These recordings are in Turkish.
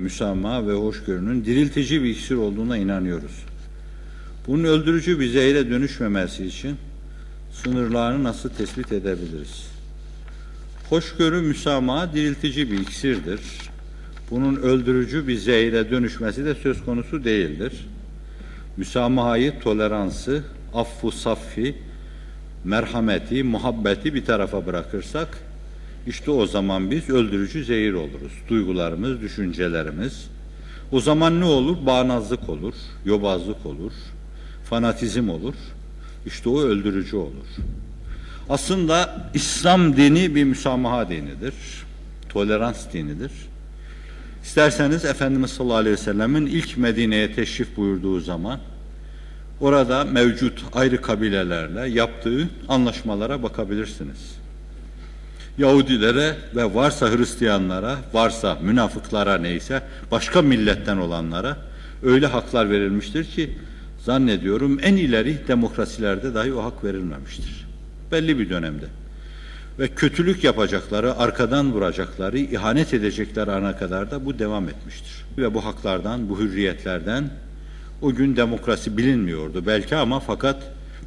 müsamaha ve hoşgörünün diriltici bir iksir olduğuna inanıyoruz. Bunun öldürücü bir zehre dönüşmemesi için sınırlarını nasıl tespit edebiliriz? Hoşgörü müsamaha diriltici bir iksirdir. Bunun öldürücü bir zehre dönüşmesi de söz konusu değildir. Müsamahayı, toleransı, affu saffi, merhameti, muhabbeti bir tarafa bırakırsak işte o zaman biz öldürücü zehir oluruz. Duygularımız, düşüncelerimiz. O zaman ne olur? Bağnazlık olur, yobazlık olur, fanatizm olur. İşte o öldürücü olur. Aslında İslam dini bir müsamaha dinidir. Tolerans dinidir. İsterseniz Efendimiz sallallahu aleyhi ve sellemin ilk Medine'ye teşrif buyurduğu zaman orada mevcut ayrı kabilelerle yaptığı anlaşmalara bakabilirsiniz. Yahudilere ve varsa Hristiyanlara, varsa münafıklara neyse başka milletten olanlara öyle haklar verilmiştir ki zannediyorum en ileri demokrasilerde dahi o hak verilmemiştir. Belli bir dönemde. Ve kötülük yapacakları, arkadan vuracakları, ihanet edecekleri ana kadar da bu devam etmiştir. Ve bu haklardan, bu hürriyetlerden o gün demokrasi bilinmiyordu belki ama fakat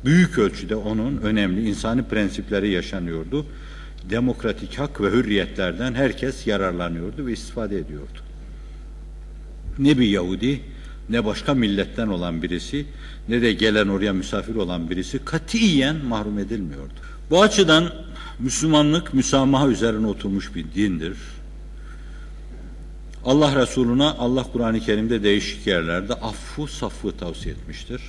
büyük ölçüde onun önemli insani prensipleri yaşanıyordu demokratik hak ve hürriyetlerden herkes yararlanıyordu ve istifade ediyordu. Ne bir Yahudi ne başka milletten olan birisi ne de gelen oraya misafir olan birisi katiyen mahrum edilmiyordu. Bu açıdan Müslümanlık müsamaha üzerine oturmuş bir dindir. Allah Resuluna Allah Kur'an-ı Kerim'de değişik yerlerde affu saffı tavsiye etmiştir.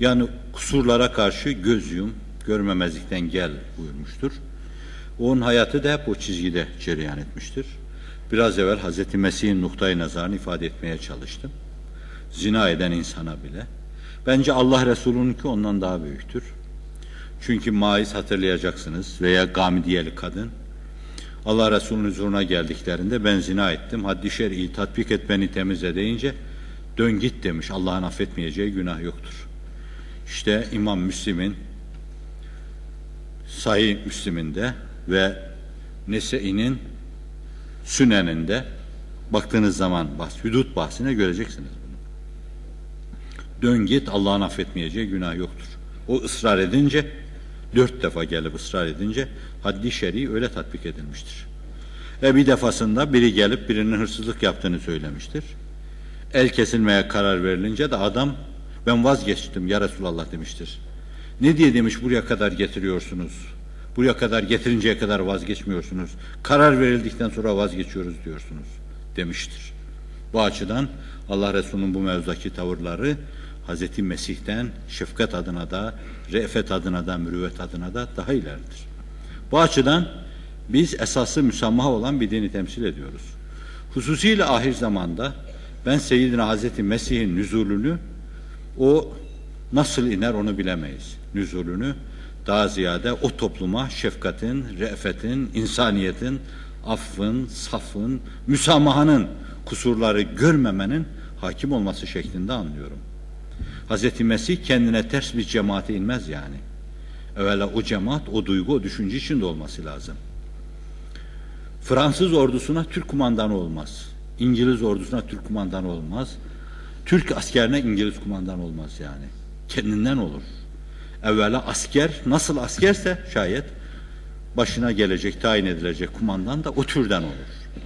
Yani kusurlara karşı göz yum, görmemezlikten gel buyurmuştur. Onun hayatı da hep o çizgide cereyan etmiştir. Biraz evvel Hazreti Mesih'in noktayı nazarını ifade etmeye çalıştım. Zina eden insana bile. Bence Allah Resulü'nünki ondan daha büyüktür. Çünkü Maiz hatırlayacaksınız veya Gamidiyeli kadın Allah Resulü'nün huzuruna geldiklerinde ben zina ettim. Haddi şer'i tatbik et beni temize deyince dön git demiş. Allah'ın affetmeyeceği günah yoktur. İşte İmam Müslim'in Sahih Müslim'inde ve Nese'inin Sünen'inde baktığınız zaman bahs, hudut bahsine göreceksiniz bunu. Dön git Allah'ın affetmeyeceği günah yoktur. O ısrar edince dört defa gelip ısrar edince haddi şer'i öyle tatbik edilmiştir. Ve bir defasında biri gelip birinin hırsızlık yaptığını söylemiştir. El kesilmeye karar verilince de adam ben vazgeçtim ya Resulallah demiştir. Ne diye demiş buraya kadar getiriyorsunuz? Buraya kadar getirinceye kadar vazgeçmiyorsunuz. Karar verildikten sonra vazgeçiyoruz diyorsunuz demiştir. Bu açıdan Allah Resulü'nün bu mevzudaki tavırları Hz. Mesih'ten şefkat adına da, re'fet adına da, mürüvvet adına da daha ileridir. Bu açıdan biz esası müsamaha olan bir dini temsil ediyoruz. Hususiyle ahir zamanda ben Seyyidina Hazreti Mesih'in nüzulünü o nasıl iner onu bilemeyiz. Nüzulünü daha ziyade o topluma şefkatin, re'fetin, insaniyetin, affın, safın, müsamahanın kusurları görmemenin hakim olması şeklinde anlıyorum. Hz. Mesih kendine ters bir cemaate inmez yani. Evvela o cemaat, o duygu, o düşünce içinde olması lazım. Fransız ordusuna Türk kumandanı olmaz. İngiliz ordusuna Türk kumandanı olmaz. Türk askerine İngiliz kumandan olmaz yani. Kendinden olur. Evvela asker nasıl askerse şayet başına gelecek, tayin edilecek kumandan da o türden olur.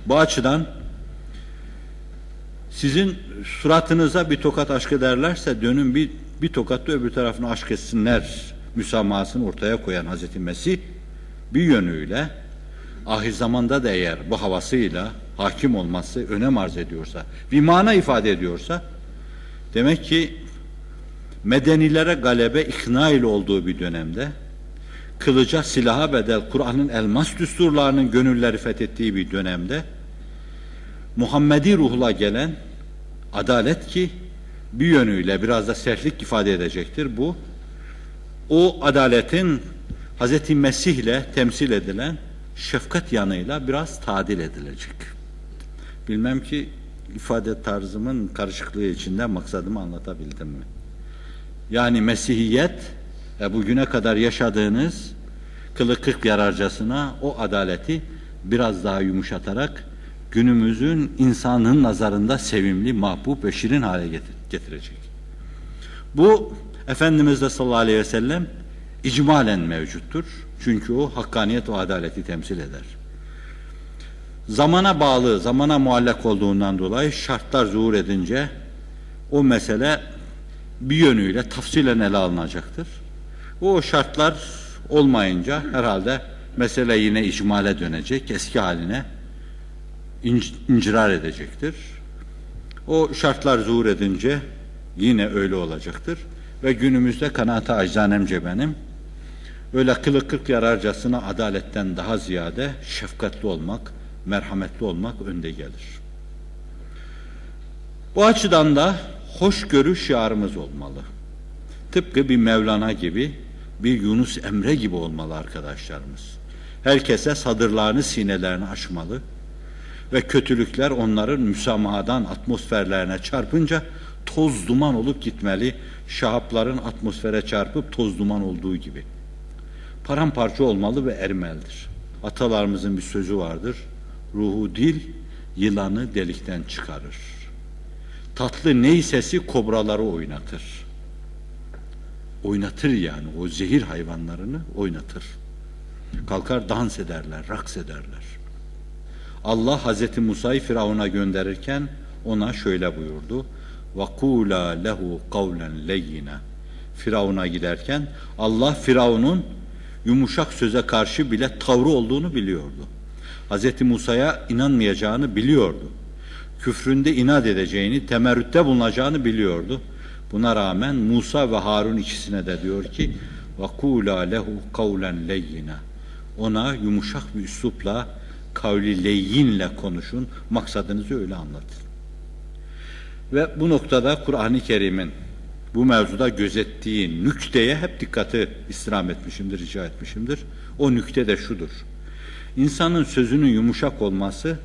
Bu açıdan sizin suratınıza bir tokat aşk ederlerse dönün bir, bir tokat da öbür tarafına aşk etsinler müsamahasını ortaya koyan Hazreti Mesih bir yönüyle ahir zamanda da eğer bu havasıyla hakim olması önem arz ediyorsa, bir mana ifade ediyorsa demek ki medenilere galebe ikna ile olduğu bir dönemde kılıca silaha bedel Kur'an'ın elmas düsturlarının gönülleri fethettiği bir dönemde Muhammedi ruhla gelen adalet ki bir yönüyle biraz da sertlik ifade edecektir bu. O adaletin Hz. Mesih ile temsil edilen şefkat yanıyla biraz tadil edilecek. Bilmem ki ifade tarzımın karışıklığı içinde maksadımı anlatabildim mi? Yani Mesihiyet e, bugüne kadar yaşadığınız kılı kırk yararcasına o adaleti biraz daha yumuşatarak günümüzün insanın nazarında sevimli, mahbub ve şirin hale getir- getirecek. Bu Efendimiz de sallallahu aleyhi ve sellem icmalen mevcuttur. Çünkü o hakkaniyet ve adaleti temsil eder. Zamana bağlı, zamana muallak olduğundan dolayı şartlar zuhur edince o mesele bir yönüyle tafsilen ele alınacaktır. O şartlar olmayınca herhalde mesele yine icmale dönecek, eski haline inc- incirar edecektir. O şartlar zuhur edince yine öyle olacaktır. Ve günümüzde kanaate aczanemce benim öyle kılı kırk yararcasına adaletten daha ziyade şefkatli olmak, merhametli olmak önde gelir. Bu açıdan da hoşgörü şiarımız olmalı. Tıpkı bir Mevlana gibi, bir Yunus Emre gibi olmalı arkadaşlarımız. Herkese sadırlarını, sinelerini açmalı ve kötülükler onların müsamahadan atmosferlerine çarpınca toz duman olup gitmeli. Şahapların atmosfere çarpıp toz duman olduğu gibi. Paramparça olmalı ve ermelidir. Atalarımızın bir sözü vardır. Ruhu dil yılanı delikten çıkarır Tatlı ney sesi kobraları oynatır. Oynatır yani o zehir hayvanlarını oynatır. Kalkar dans ederler, raks ederler. Allah Hazreti Musa'yı Firavun'a gönderirken ona şöyle buyurdu. وَقُولَا lehu قَوْلًا لَيِّنَا Firavun'a giderken Allah Firavun'un yumuşak söze karşı bile tavrı olduğunu biliyordu. Hazreti Musa'ya inanmayacağını biliyordu. Küfründe inat edeceğini, temerrütte bulunacağını biliyordu. Buna rağmen Musa ve Harun ikisine de diyor ki وَقُولَا lehu قَوْلًا لَيِّنَا Ona yumuşak bir üslupla kavli leyyinle konuşun, maksadınızı öyle anlatın. Ve bu noktada Kur'an-ı Kerim'in bu mevzuda gözettiği nükteye hep dikkati istirham etmişimdir, rica etmişimdir. O nükte de şudur. İnsanın sözünün yumuşak olması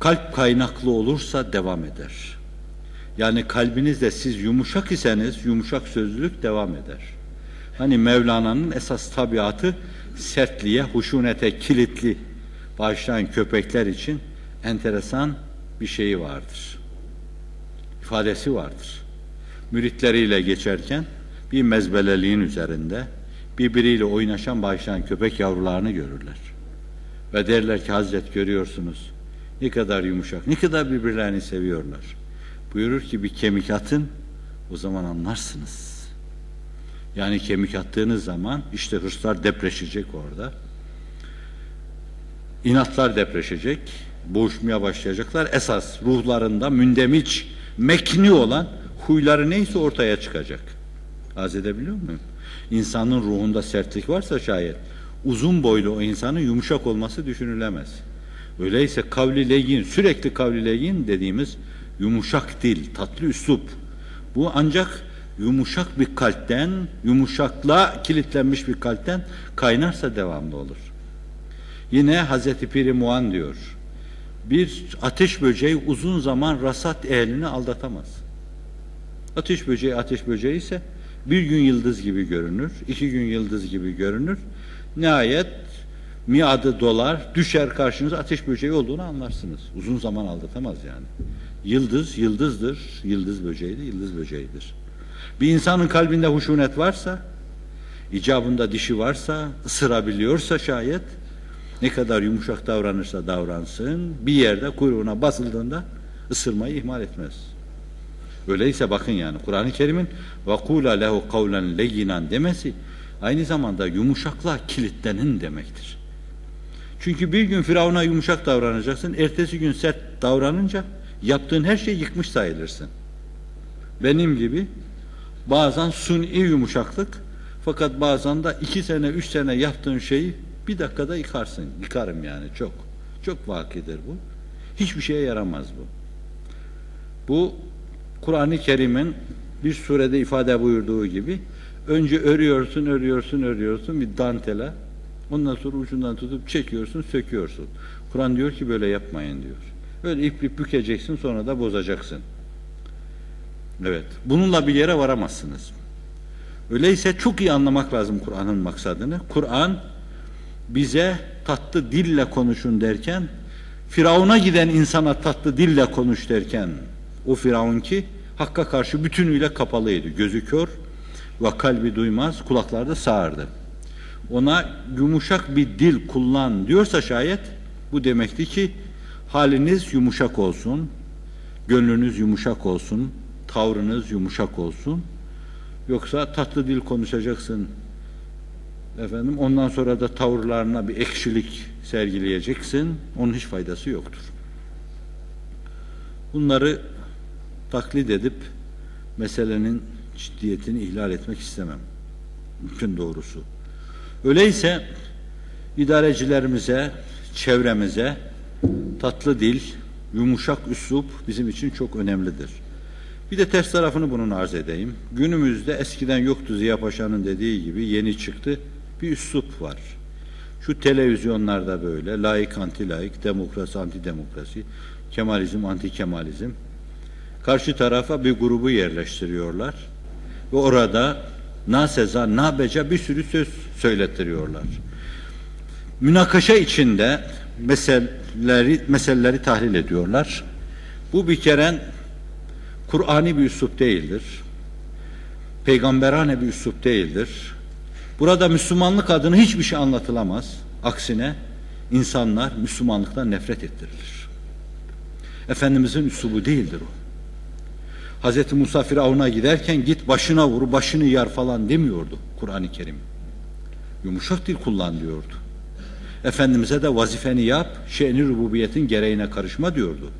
kalp kaynaklı olursa devam eder. Yani kalbinizde siz yumuşak iseniz yumuşak sözlülük devam eder. Hani Mevlana'nın esas tabiatı sertliğe, huşunete kilitli başlayan köpekler için enteresan bir şeyi vardır. İfadesi vardır. Müritleriyle geçerken bir mezbeleliğin üzerinde birbiriyle oynaşan başlayan köpek yavrularını görürler. Ve derler ki Hazret görüyorsunuz ne kadar yumuşak, ne kadar birbirlerini seviyorlar. Buyurur ki bir kemik atın o zaman anlarsınız. Yani kemik attığınız zaman işte hırslar depreşecek orada. İnatlar depreşecek, boğuşmaya başlayacaklar. Esas ruhlarında mündemiç, mekni olan huyları neyse ortaya çıkacak. Az edebiliyor muyum? İnsanın ruhunda sertlik varsa şayet uzun boylu o insanın yumuşak olması düşünülemez. Öyleyse kavli leyin, sürekli kavli leyin dediğimiz yumuşak dil, tatlı üslup. Bu ancak yumuşak bir kalpten, yumuşakla kilitlenmiş bir kalpten kaynarsa devamlı olur. Yine Hazreti Piri Muan diyor. Bir ateş böceği uzun zaman rasat ehlini aldatamaz. Ateş böceği ateş böceği ise bir gün yıldız gibi görünür, iki gün yıldız gibi görünür. Nihayet miadı dolar, düşer karşınıza ateş böceği olduğunu anlarsınız. Uzun zaman aldatamaz yani. Yıldız, yıldızdır. Yıldız böceği de yıldız böceğidir. Bir insanın kalbinde huşunet varsa, icabında dişi varsa, ısırabiliyorsa şayet, ne kadar yumuşak davranırsa davransın, bir yerde kuyruğuna basıldığında ısırmayı ihmal etmez. Öyleyse bakın yani Kur'an-ı Kerim'in vakula lehu kavlen leyinan demesi aynı zamanda yumuşakla kilitlenin demektir. Çünkü bir gün Firavun'a yumuşak davranacaksın, ertesi gün sert davranınca yaptığın her şeyi yıkmış sayılırsın. Benim gibi bazen suni yumuşaklık fakat bazen de iki sene, üç sene yaptığın şeyi bir dakikada yıkarsın. Yıkarım yani çok. Çok vakidir bu. Hiçbir şeye yaramaz bu. Bu Kur'an-ı Kerim'in bir surede ifade buyurduğu gibi önce örüyorsun, örüyorsun, örüyorsun bir dantele. Ondan sonra ucundan tutup çekiyorsun, söküyorsun. Kur'an diyor ki böyle yapmayın diyor. Öyle iplip bükeceksin sonra da bozacaksın. Evet. Bununla bir yere varamazsınız. Öyleyse çok iyi anlamak lazım Kur'an'ın maksadını. Kur'an bize tatlı dille konuşun derken Firavun'a giden insana tatlı dille konuş derken o Firavun ki Hakk'a karşı bütünüyle kapalıydı. Gözü kör ve kalbi duymaz, kulakları da sağırdı. Ona yumuşak bir dil kullan diyorsa şayet bu demekti ki haliniz yumuşak olsun, gönlünüz yumuşak olsun, tavrınız yumuşak olsun. Yoksa tatlı dil konuşacaksın. Efendim ondan sonra da tavırlarına bir ekşilik sergileyeceksin. Onun hiç faydası yoktur. Bunları taklit edip meselenin ciddiyetini ihlal etmek istemem. Mümkün doğrusu. Öyleyse idarecilerimize, çevremize tatlı dil, yumuşak üslup bizim için çok önemlidir. Bir de ters tarafını bunun arz edeyim. Günümüzde eskiden yoktu Ziya Paşa'nın dediği gibi yeni çıktı bir üslup var. Şu televizyonlarda böyle laik anti laik, demokrasi anti demokrasi, kemalizm anti kemalizm. Karşı tarafa bir grubu yerleştiriyorlar ve orada na seza na bir sürü söz söylettiriyorlar. Münakaşa içinde meseleleri, meseleleri tahlil ediyorlar. Bu bir kere Kur'ani bir üslup değildir. Peygamberane bir üslup değildir. Burada Müslümanlık adına hiçbir şey anlatılamaz. Aksine insanlar Müslümanlıktan nefret ettirilir. Efendimizin üslubu değildir o. Hz. Musa Firavun'a giderken git başına vur, başını yar falan demiyordu Kur'an-ı Kerim. Yumuşak dil kullan diyordu. Efendimiz'e de vazifeni yap, şe'ni rububiyetin gereğine karışma diyordu.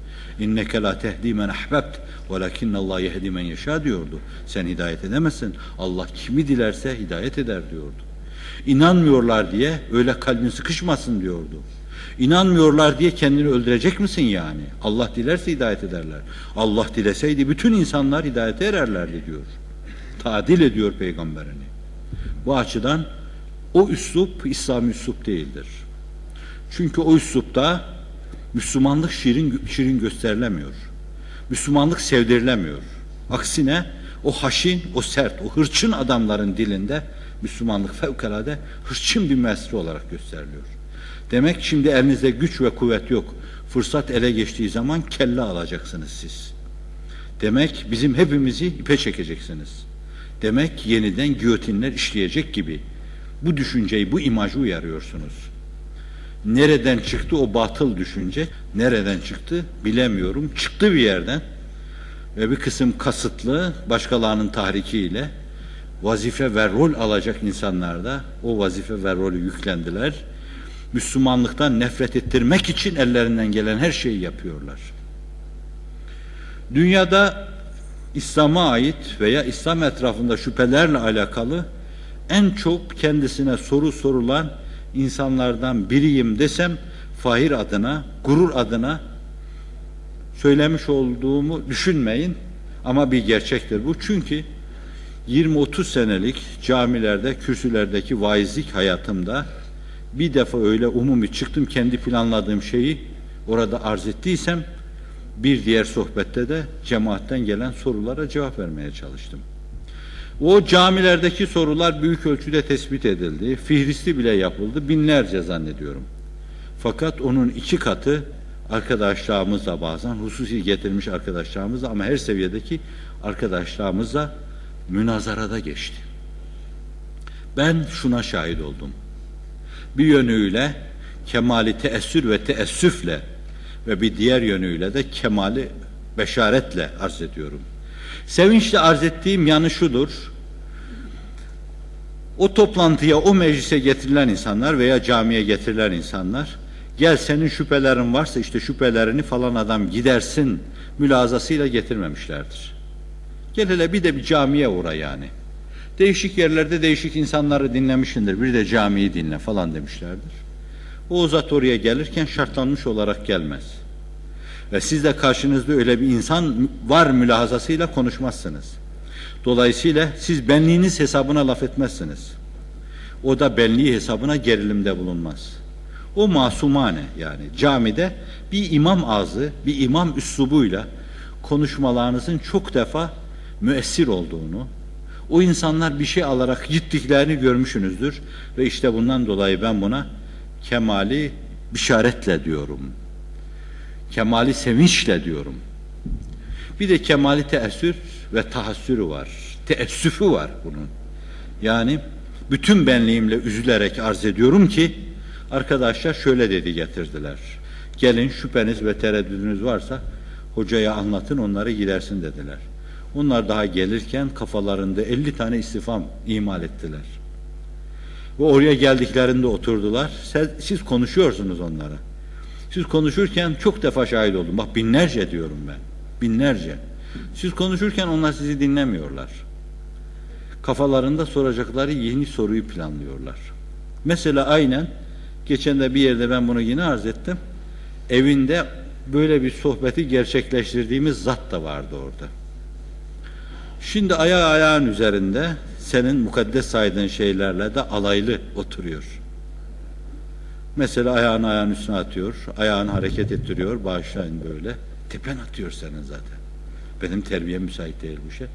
İnneke la tehdi men ahbebt velakinne Allah yehdi men yeşâ diyordu. Sen hidayet edemezsin. Allah kimi dilerse hidayet eder diyordu. İnanmıyorlar diye öyle kalbin sıkışmasın diyordu. İnanmıyorlar diye kendini öldürecek misin yani? Allah dilerse hidayet ederler. Allah dileseydi bütün insanlar hidayete ererlerdi diyor. Tadil ediyor peygamberini. Bu açıdan o üslup İslam üslup değildir. Çünkü o üslupta Müslümanlık şirin, şirin gösterilemiyor. Müslümanlık sevdirilemiyor. Aksine o haşin, o sert, o hırçın adamların dilinde Müslümanlık fevkalade hırçın bir mesle olarak gösteriliyor. Demek şimdi elinizde güç ve kuvvet yok. Fırsat ele geçtiği zaman kelle alacaksınız siz. Demek bizim hepimizi ipe çekeceksiniz. Demek yeniden giyotinler işleyecek gibi bu düşünceyi, bu imajı uyarıyorsunuz. Nereden çıktı o batıl düşünce? Nereden çıktı bilemiyorum. Çıktı bir yerden ve bir kısım kasıtlı başkalarının tahrikiyle vazife ve rol alacak insanlar da o vazife ve rolü yüklendiler. Müslümanlıktan nefret ettirmek için ellerinden gelen her şeyi yapıyorlar. Dünyada İslam'a ait veya İslam etrafında şüphelerle alakalı en çok kendisine soru sorulan insanlardan biriyim desem fahir adına, gurur adına söylemiş olduğumu düşünmeyin ama bir gerçektir bu. Çünkü 20-30 senelik camilerde, kürsülerdeki vaizlik hayatımda bir defa öyle umumi çıktım kendi planladığım şeyi orada arz ettiysem bir diğer sohbette de cemaatten gelen sorulara cevap vermeye çalıştım. O camilerdeki sorular büyük ölçüde tespit edildi. Fihristi bile yapıldı. Binlerce zannediyorum. Fakat onun iki katı arkadaşlarımızla bazen hususi getirmiş arkadaşlarımızla ama her seviyedeki arkadaşlarımızla münazarada geçti. Ben şuna şahit oldum. Bir yönüyle kemali teessür ve teessüfle ve bir diğer yönüyle de kemali beşaretle arz ediyorum. Sevinçle arz ettiğim yanı şudur. O toplantıya, o meclise getirilen insanlar veya camiye getirilen insanlar gel senin şüphelerin varsa işte şüphelerini falan adam gidersin mülazasıyla getirmemişlerdir. Gel hele bir de bir camiye uğra yani. Değişik yerlerde değişik insanları dinlemişindir. Bir de camiyi dinle falan demişlerdir. O zat oraya gelirken şartlanmış olarak gelmez. Ve siz de karşınızda öyle bir insan var mülahazasıyla konuşmazsınız. Dolayısıyla siz benliğiniz hesabına laf etmezsiniz. O da benliği hesabına gerilimde bulunmaz. O masumane yani camide bir imam ağzı, bir imam üslubuyla konuşmalarınızın çok defa müessir olduğunu, o insanlar bir şey alarak gittiklerini görmüşsünüzdür ve işte bundan dolayı ben buna kemali bişaretle diyorum. Kemali sevinçle diyorum. Bir de kemali teessür ve tahassürü var. Teessüfü var bunun. Yani bütün benliğimle üzülerek arz ediyorum ki arkadaşlar şöyle dedi getirdiler. Gelin şüpheniz ve tereddüdünüz varsa hocaya anlatın onları gidersin dediler. Onlar daha gelirken kafalarında 50 tane istifam imal ettiler. Ve oraya geldiklerinde oturdular. Siz, konuşuyorsunuz onlara. Siz konuşurken çok defa şahit oldum. Bak binlerce diyorum ben. Binlerce. Siz konuşurken onlar sizi dinlemiyorlar. Kafalarında soracakları yeni soruyu planlıyorlar. Mesela aynen geçen de bir yerde ben bunu yine arz ettim. Evinde böyle bir sohbeti gerçekleştirdiğimiz zat da vardı orada. Şimdi ayağı ayağın üzerinde senin mukaddes saydığın şeylerle de alaylı oturuyor. Mesela ayağını ayağın üstüne atıyor, ayağını hareket ettiriyor, bağışlayın böyle. Tepen atıyor senin zaten. Benim terbiyem müsait değil bu şey.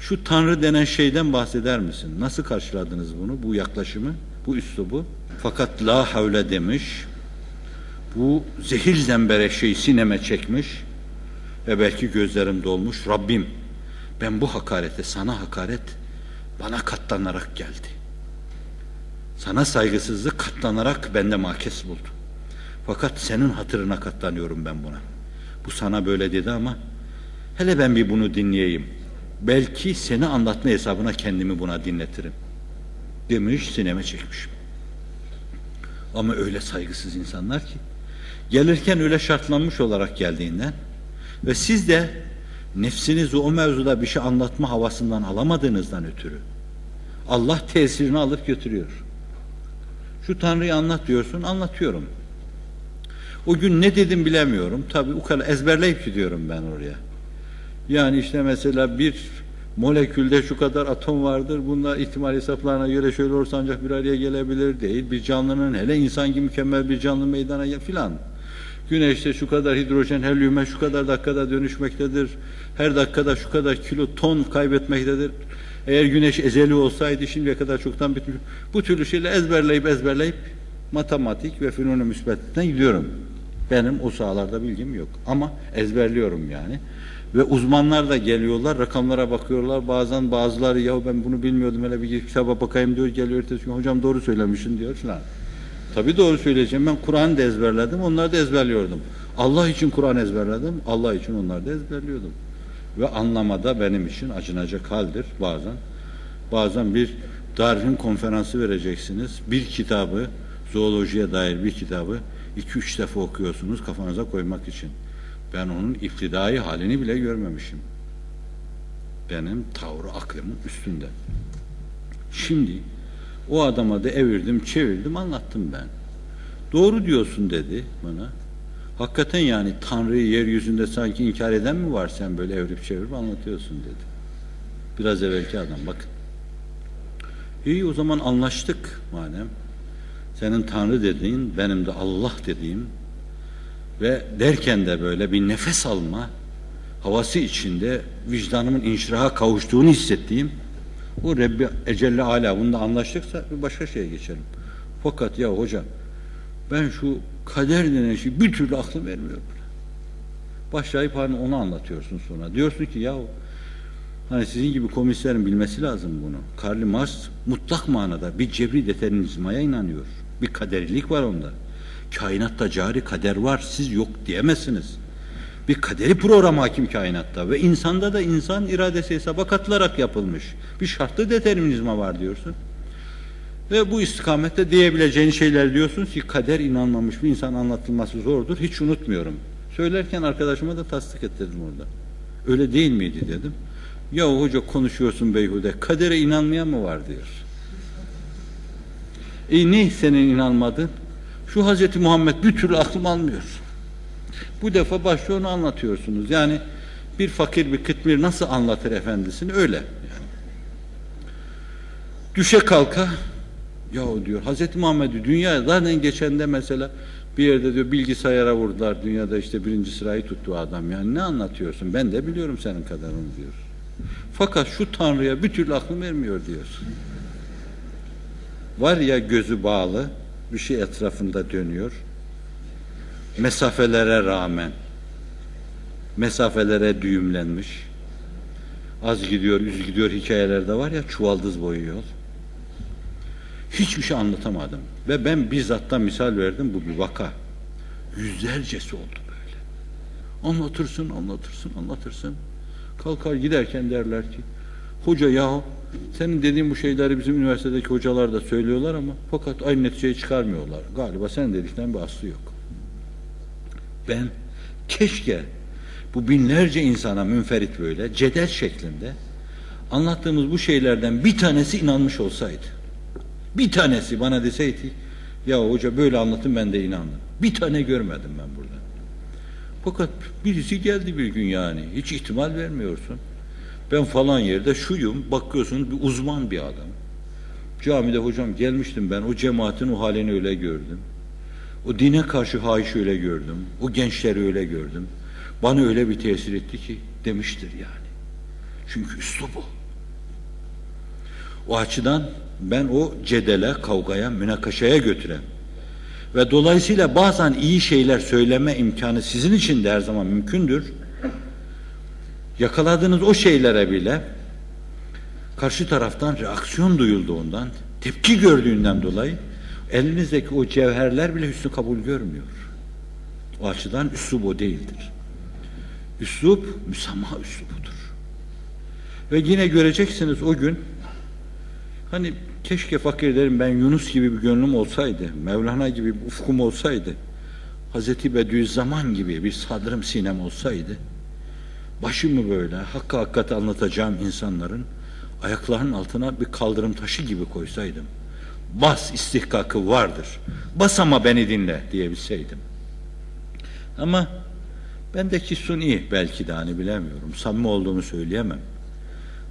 Şu Tanrı denen şeyden bahseder misin? Nasıl karşıladınız bunu, bu yaklaşımı, bu üslubu? Fakat la havle demiş, bu zehir zembere şey sineme çekmiş ve belki gözlerim dolmuş. Rabbim ben bu hakarete, sana hakaret bana katlanarak geldi. Sana saygısızlık katlanarak bende makes buldu. Fakat senin hatırına katlanıyorum ben buna. Bu sana böyle dedi ama hele ben bir bunu dinleyeyim. Belki seni anlatma hesabına kendimi buna dinletirim. Demiş sineme çekmişim. Ama öyle saygısız insanlar ki gelirken öyle şartlanmış olarak geldiğinden ve siz de nefsinizi o mevzuda bir şey anlatma havasından alamadığınızdan ötürü Allah tesirini alıp götürüyor. Şu Tanrı'yı anlat diyorsun, anlatıyorum. O gün ne dedim bilemiyorum. Tabi o kadar ezberleyip gidiyorum ben oraya. Yani işte mesela bir molekülde şu kadar atom vardır. Bunlar ihtimal hesaplarına göre şöyle olursa ancak bir araya gelebilir değil. Bir canlının hele insan gibi mükemmel bir canlı meydana gel filan. Güneşte şu kadar hidrojen helyume şu kadar dakikada dönüşmektedir. Her dakikada şu kadar kilo ton kaybetmektedir. Eğer güneş ezeli olsaydı şimdiye kadar çoktan bitmiş. Bu türlü şeyleri ezberleyip ezberleyip matematik ve fenonu müsbetten gidiyorum. Benim o sahalarda bilgim yok. Ama ezberliyorum yani. Ve uzmanlar da geliyorlar, rakamlara bakıyorlar. Bazen bazıları ya ben bunu bilmiyordum hele bir kitaba bakayım diyor. Geliyor ertesi gün hocam doğru söylemişsin diyor falan. Tabii doğru söyleyeceğim. Ben Kur'an da ezberledim. Onları da ezberliyordum. Allah için Kur'an ezberledim. Allah için onları da ezberliyordum. Ve anlamada benim için acınacak haldir bazen. Bazen bir Darwin konferansı vereceksiniz. Bir kitabı, zoolojiye dair bir kitabı iki üç defa okuyorsunuz kafanıza koymak için. Ben onun iftidai halini bile görmemişim. Benim tavrı aklımın üstünde. Şimdi o adama da evirdim, çevirdim, anlattım ben. Doğru diyorsun dedi bana. Hakikaten yani Tanrı'yı yeryüzünde sanki inkar eden mi var sen böyle evirip çevirip anlatıyorsun dedi. Biraz evvelki adam bakın. İyi o zaman anlaştık madem. Senin Tanrı dediğin, benim de Allah dediğim ve derken de böyle bir nefes alma havası içinde vicdanımın inşiraha kavuştuğunu hissettiğim o Rebbi Ecelle Ala bunda anlaştıksa bir başka şeye geçelim. Fakat ya hocam ben şu kader denen şey bir türlü aklım vermiyor buna. Başlayıp hani onu anlatıyorsun sonra. Diyorsun ki ya hani sizin gibi komiserin bilmesi lazım bunu. Karl Marx mutlak manada bir cebri determinizmaya inanıyor. Bir kaderilik var onda. Kainatta cari kader var. Siz yok diyemezsiniz. Bir kaderi program hakim kainatta ve insanda da insan iradesi hesaba katılarak yapılmış. Bir şartlı determinizma var diyorsun. Ve bu istikamette diyebileceğin şeyler diyorsunuz ki kader inanmamış bir insan anlatılması zordur. Hiç unutmuyorum. Söylerken arkadaşıma da tasdik ettirdim orada. Öyle değil miydi dedim. Ya hoca konuşuyorsun beyhude. Kadere inanmayan mı var diyor. E ne senin inanmadın? Şu Hazreti Muhammed bir türlü aklım almıyor. Bu defa başta onu anlatıyorsunuz. Yani bir fakir bir kıtmir nasıl anlatır efendisini öyle. Yani. Düşe kalka ya diyor Hazreti Muhammed'i dünya zaten geçende mesela bir yerde diyor bilgisayara vurdular dünyada işte birinci sırayı tuttu adam yani ne anlatıyorsun ben de biliyorum senin kadarını diyor. Fakat şu Tanrı'ya bir türlü aklım vermiyor diyor. Var ya gözü bağlı bir şey etrafında dönüyor. Mesafelere rağmen mesafelere düğümlenmiş. Az gidiyor, üz gidiyor hikayelerde var ya çuvaldız boyu yol. Hiçbir şey anlatamadım. Ve ben bizzattan misal verdim bu bir vaka. Yüzlercesi oldu böyle. Anlatırsın, anlatırsın, anlatırsın. Kalkar giderken derler ki hoca ya senin dediğin bu şeyleri bizim üniversitedeki hocalar da söylüyorlar ama fakat aynı neticeyi çıkarmıyorlar. Galiba sen dedikten bir aslı yok. Ben keşke bu binlerce insana münferit böyle cedel şeklinde anlattığımız bu şeylerden bir tanesi inanmış olsaydı. Bir tanesi bana deseydi ya hoca böyle anlatın ben de inandım. Bir tane görmedim ben burada. Fakat birisi geldi bir gün yani. Hiç ihtimal vermiyorsun. Ben falan yerde şuyum. Bakıyorsun bir uzman bir adam. Camide hocam gelmiştim ben. O cemaatin o halini öyle gördüm. O dine karşı hayiş öyle gördüm. O gençleri öyle gördüm. Bana öyle bir tesir etti ki demiştir yani. Çünkü üslubu. O açıdan ben o cedele, kavgaya, münakaşaya götüren ve dolayısıyla bazen iyi şeyler söyleme imkanı sizin için de her zaman mümkündür. Yakaladığınız o şeylere bile karşı taraftan reaksiyon duyulduğundan, tepki gördüğünden dolayı elinizdeki o cevherler bile hüsnü kabul görmüyor. O açıdan üslup o değildir. Üslup müsamaha üslubudur. Ve yine göreceksiniz o gün hani keşke fakir derim ben Yunus gibi bir gönlüm olsaydı, Mevlana gibi bir ufkum olsaydı, Hazreti Bediüzzaman gibi bir sadrım sinem olsaydı, başımı böyle hakkı hakikati anlatacağım insanların ayaklarının altına bir kaldırım taşı gibi koysaydım. Bas istihkakı vardır. Bas ama beni dinle diyebilseydim. Ama bendeki suni belki de hani bilemiyorum. Samimi olduğumu söyleyemem.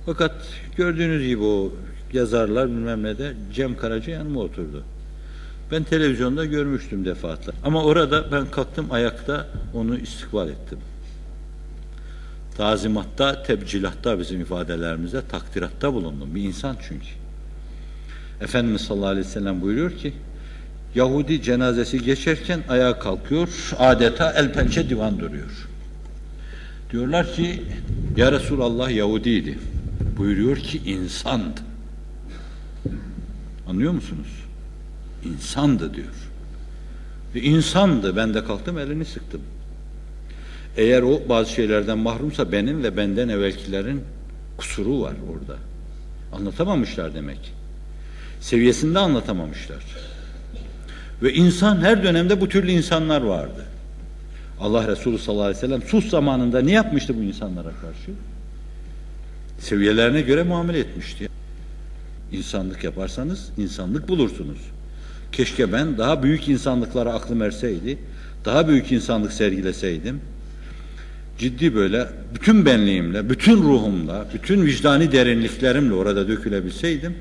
Fakat gördüğünüz gibi o yazarlar bilmem ne de Cem Karaca yanıma oturdu. Ben televizyonda görmüştüm defaatler. Ama orada ben kalktım ayakta onu istikbal ettim. Tazimatta, tebcilatta bizim ifadelerimizde takdiratta bulundum. Bir insan çünkü. Efendimiz sallallahu aleyhi ve sellem buyuruyor ki Yahudi cenazesi geçerken ayağa kalkıyor, adeta el pençe divan duruyor. Diyorlar ki Ya Resulallah Yahudiydi. Buyuruyor ki insandı. Anlıyor musunuz? İnsandı diyor. Ve insandı. Ben de kalktım elini sıktım. Eğer o bazı şeylerden mahrumsa benim ve benden evvelkilerin kusuru var orada. Anlatamamışlar demek. Seviyesinde anlatamamışlar. Ve insan her dönemde bu türlü insanlar vardı. Allah Resulü sallallahu aleyhi ve sellem sus zamanında ne yapmıştı bu insanlara karşı? Seviyelerine göre muamele etmişti. İnsanlık yaparsanız insanlık bulursunuz. Keşke ben daha büyük insanlıklara aklım erseydi, daha büyük insanlık sergileseydim, ciddi böyle bütün benliğimle, bütün ruhumla, bütün vicdani derinliklerimle orada dökülebilseydim,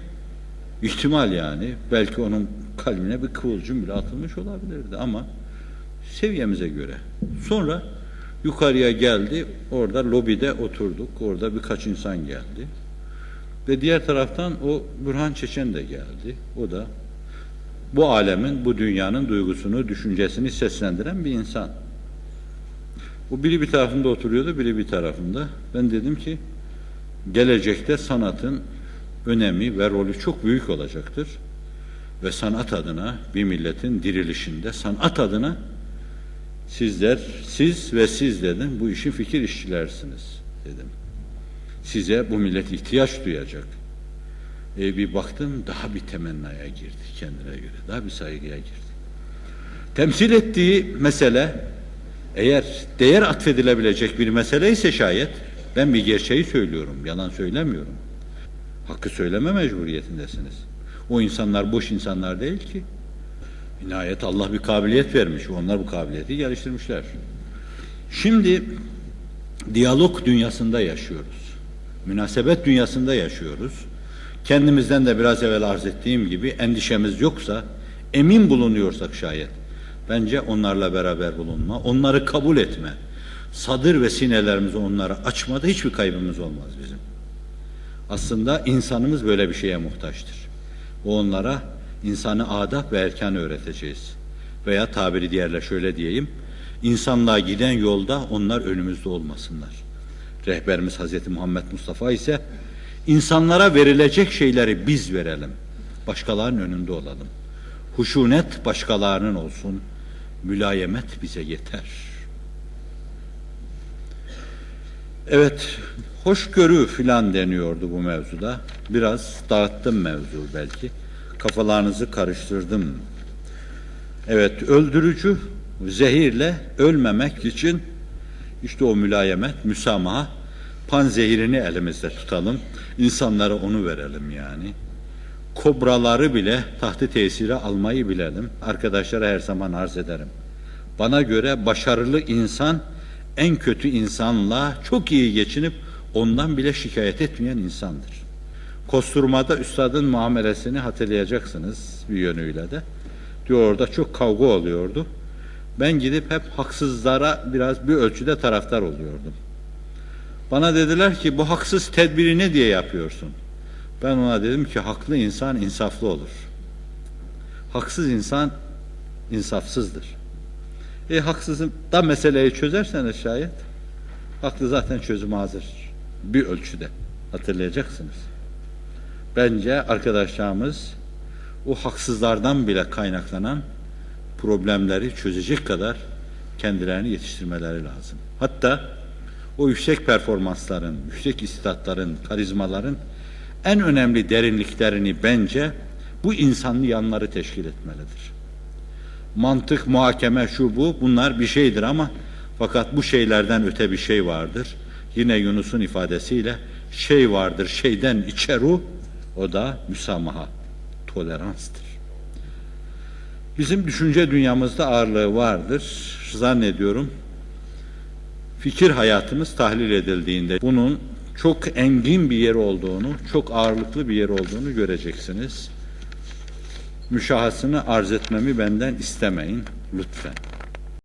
ihtimal yani belki onun kalbine bir kıvılcım bile atılmış olabilirdi ama seviyemize göre. Sonra yukarıya geldi, orada lobide oturduk, orada birkaç insan geldi. Ve diğer taraftan o Burhan Çeçen de geldi. O da bu alemin, bu dünyanın duygusunu, düşüncesini seslendiren bir insan. O biri bir tarafında oturuyordu, biri bir tarafında. Ben dedim ki gelecekte sanatın önemi ve rolü çok büyük olacaktır. Ve sanat adına bir milletin dirilişinde, sanat adına sizler, siz ve siz dedim bu işin fikir işçilersiniz dedim. Size bu millet ihtiyaç duyacak. E, bir baktım daha bir temennaya girdi kendine göre. Daha bir saygıya girdi. Temsil ettiği mesele eğer değer atfedilebilecek bir mesele ise şayet ben bir gerçeği söylüyorum. Yalan söylemiyorum. Hakkı söyleme mecburiyetindesiniz. O insanlar boş insanlar değil ki. Nihayet Allah bir kabiliyet vermiş. Onlar bu kabiliyeti geliştirmişler. Şimdi diyalog dünyasında yaşıyoruz. Münasebet dünyasında yaşıyoruz. Kendimizden de biraz evvel arz ettiğim gibi endişemiz yoksa, emin bulunuyorsak şayet, bence onlarla beraber bulunma, onları kabul etme, sadır ve sinelerimizi onlara açmada hiçbir kaybımız olmaz bizim. Aslında insanımız böyle bir şeye muhtaçtır. O onlara insanı adab ve erken öğreteceğiz. Veya tabiri diğerle şöyle diyeyim, İnsanlığa giden yolda onlar önümüzde olmasınlar. Rehberimiz Hazreti Muhammed Mustafa ise insanlara verilecek şeyleri biz verelim. Başkalarının önünde olalım. Huşunet başkalarının olsun. Mülayemet bize yeter. Evet, hoşgörü filan deniyordu bu mevzuda. Biraz dağıttım mevzu belki. Kafalarınızı karıştırdım. Evet, öldürücü zehirle ölmemek için işte o mülayemet, müsamaha, pan zehirini elimizde tutalım. İnsanlara onu verelim yani. Kobraları bile tahtı tesire almayı bilelim. Arkadaşlara her zaman arz ederim. Bana göre başarılı insan en kötü insanla çok iyi geçinip ondan bile şikayet etmeyen insandır. Kosturmada üstadın muamelesini hatırlayacaksınız bir yönüyle de. Diyor orada çok kavga oluyordu. Ben gidip hep haksızlara biraz bir ölçüde taraftar oluyordum. Bana dediler ki bu haksız tedbiri ne diye yapıyorsun? Ben ona dedim ki haklı insan insaflı olur. Haksız insan insafsızdır. E haksızım da meseleyi çözerseniz şayet haklı zaten çözüm hazır. Bir ölçüde hatırlayacaksınız. Bence arkadaşlarımız o haksızlardan bile kaynaklanan problemleri çözecek kadar kendilerini yetiştirmeleri lazım. Hatta o yüksek performansların, yüksek istatların, karizmaların en önemli derinliklerini bence bu insanlı yanları teşkil etmelidir. Mantık, muhakeme, şu bu bunlar bir şeydir ama fakat bu şeylerden öte bir şey vardır. Yine Yunus'un ifadesiyle şey vardır şeyden içer o, o da müsamaha, toleranstır. Bizim düşünce dünyamızda ağırlığı vardır. Zannediyorum fikir hayatımız tahlil edildiğinde bunun çok engin bir yer olduğunu, çok ağırlıklı bir yer olduğunu göreceksiniz. Müşahasını arz etmemi benden istemeyin lütfen.